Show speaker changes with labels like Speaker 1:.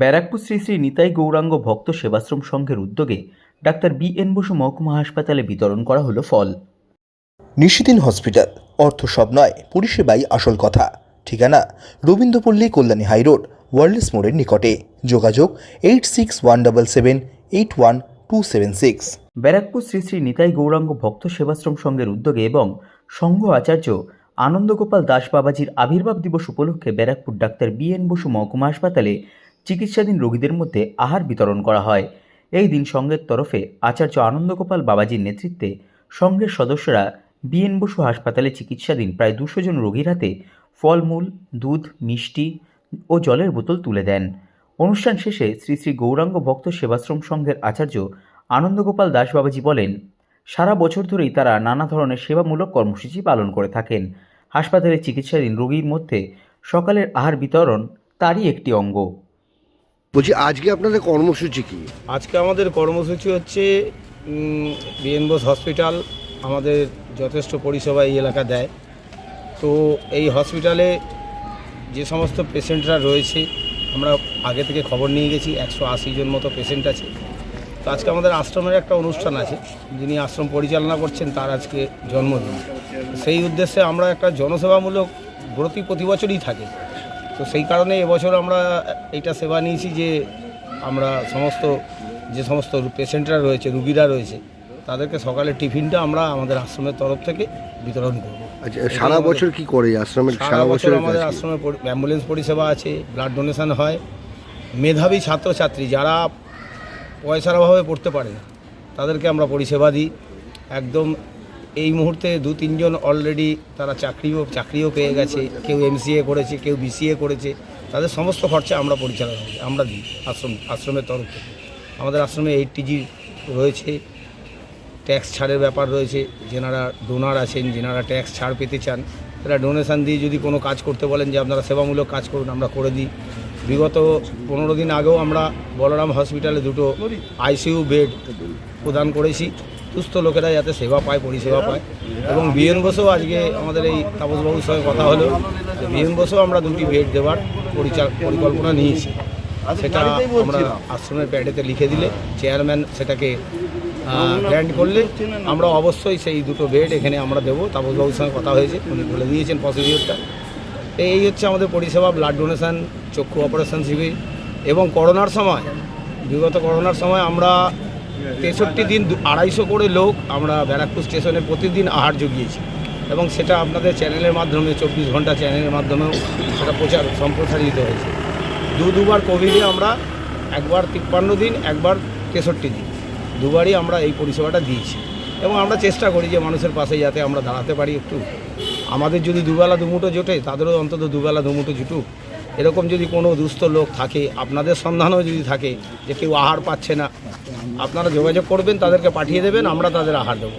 Speaker 1: ব্যারাকপুর শ্রী শ্রী নিতাই গৌরাঙ্গ ভক্ত সেবাশ্রম সংঘের উদ্যোগে ডাক্তার বি এন বসু মহকুমা হাসপাতালে বিতরণ করা হলো ফল।
Speaker 2: নিশিদিন হসপিটাল অর্থ সব নয় পরিষেবাই আসল কথা। ঠিকানা রবীন্দ্রপল্লী কল্যাণী হাইরোড ওয়ার্ল্ডস মোড়ের নিকটে। যোগাযোগ eight six one double seven eight one two seven six.
Speaker 1: Barrackpore Shri Shri Nitai Gauranga ভক্ত সেবাশ্রম সংঘের উদ্যোগে এবং সংঘ আচার্য আনন্দগোপাল দাস বাবাজির আবির্ভাব দিবস উপলক্ষে Barrackpore doctor B N Basu মহকুমা হাসপাতালে চিকিৎসাধীন রোগীদের মধ্যে আহার বিতরণ করা হয়। এই দিন সংঘের তরফে আচার্য আনন্দগোপাল বাবাজির নেতৃত্বে সংঘের সদস্যরা বিএন বসু হাসপাতালে চিকিৎসাধীন প্রায় দুশো জন রোগীর হাতে ফলমূল, দুধ, মিষ্টি ও জলের বোতল তুলে দেন। অনুষ্ঠান শেষে শ্রী শ্রী গৌরাঙ্গ ভক্ত সেবাশ্রম সংঘের আচার্য আনন্দগোপাল দাস বাবাজি বলেন, সারা বছর ধরেই তারা নানা ধরনের সেবামূলক কর্মসূচি পালন করে থাকেন। হাসপাতালে চিকিৎসাধীন রোগীর মধ্যে সকালের আহার বিতরণ তারই একটি অঙ্গ।
Speaker 3: বলছি, আজকে আপনাদের কর্মসূচি কি?
Speaker 4: আজকে আমাদের কর্মসূচি হচ্ছে বিএন বোস হসপিটাল আমাদের যথেষ্ট পরিষেবা এই এলাকা দেয়। তো এই হসপিটালে যে সমস্ত পেশেন্টরা রয়েছে, আমরা আগে থেকে খবর নিয়ে গেছি, একশো আশি জন মতো পেশেন্ট আছে। তো আজকে আমাদের আশ্রমের একটা অনুষ্ঠান আছে, যিনি আশ্রম পরিচালনা করছেন, তার আজকে জন্মদিন। সেই উদ্দেশ্যে আমরা একটা জনসেবামূলক ব্রতী প্রতি বছরই থাকে। তো সেই কারণে এবছর আমরা এইটা সেবা নিয়েছি যে আমরা সমস্ত যে সমস্ত পেশেন্টরা রয়েছে রুগীরা রয়েছে তাদেরকে সকালে টিফিনটা আমরা আমাদের আশ্রমের তরফ থেকে বিতরণ করব।
Speaker 3: আচ্ছা সারা বছর কি করে আশ্রমের
Speaker 4: সারা বছর আমাদের আশ্রমে অ্যাম্বুলেন্স পরিষেবা আছে ব্লাড ডোনেশন হয়। মেধাবী ছাত্রছাত্রী যারা পয়সার অভাবে পড়তে পারে না তাদেরকে আমরা পরিষেবা দিই। একদম এই মুহূর্তে দু, তিনজন অলরেডি তারা চাকরিও চাকরিও পেয়ে গেছে। কেউ এমসিএ করেছে, কেউ বিসিএ করেছে। তাদের সমস্ত খরচা আমরা পরিচালনা করি, আমরা দিই আশ্রম, আশ্রমের তরফ থেকে। আমাদের আশ্রমে এইট রয়েছে ট্যাক্স ছাড়ের ব্যাপার রয়েছে। যেনারা ডোনার আছেন, যেনারা ট্যাক্স ছাড় পেতে চান, তারা ডোনেশান দিয়ে যদি কোনো কাজ করতে বলেন যে, আপনারা সেবামূলক কাজ করুন, আমরা করে দিই। বিগত পনেরো দিন আগেও আমরা বলরাম হসপিটালে দুটো আইসিইউ বেড প্রদান করেছি। সুস্থ লোকেরা যাতে সেবা পায় পরিষেবা পায়। এবং বিএন বসেও আজকে আমাদের এই তাপসবাবুর সঙ্গে কথা হলো বিএন বসেও আমরা দুটি বেড দেওয়ার পরিচাল পরিকল্পনা নিয়েছি। সেটা আমরা আশ্রমের প্যাডেতে লিখে দিলে চেয়ারম্যান সেটাকে গ্র্যান্ড করলে আমরা অবশ্যই সেই দুটো বেড এখানে আমরা দেবো। তাপসবাবুর সঙ্গে কথা হয়েছে উনি বলে দিয়েছেন প্রসিডিওরটা এই হচ্ছে আমাদের পরিষেবা ব্লাড ডোনেশন চক্ষু অপারেশন শিবির। এবং করোনার সময় বিগত করোনার সময় আমরা তেষট্টি দিন আড়াইশো করে লোক আমরা ব্যারাকপুর স্টেশনে প্রতিদিন আহার জুগিয়েছি। এবং সেটা আপনাদের চ্যানেলের মাধ্যমে, চব্বিশ ঘণ্টা চ্যানেলের মাধ্যমেও সেটা প্রচার সম্প্রসারিত হয়েছে। দু দুবার কোভিডে আমরা একবার তিপ্পান্ন দিন, একবার তেষট্টি দিন। দুবারই আমরা এই পরিষেবাটা দিয়েছি। এবং আমরা চেষ্টা করি যে মানুষের পাশে যাতে আমরা দাঁড়াতে পারি একটু। আমাদের যদি দুবেলা দুমুটো জোটে, তাদেরও অন্তত দুবেলা দুমুটো জুটুক। এরকম যদি কোনো দুস্থ লোক থাকে, আপনাদের সন্ধানও যদি থাকে যে কেউ আহার পাচ্ছে না আপনারা যোগাযোগ করবেন তাদেরকে পাঠিয়ে দেবেন আমরা তাদের আহার দেবো।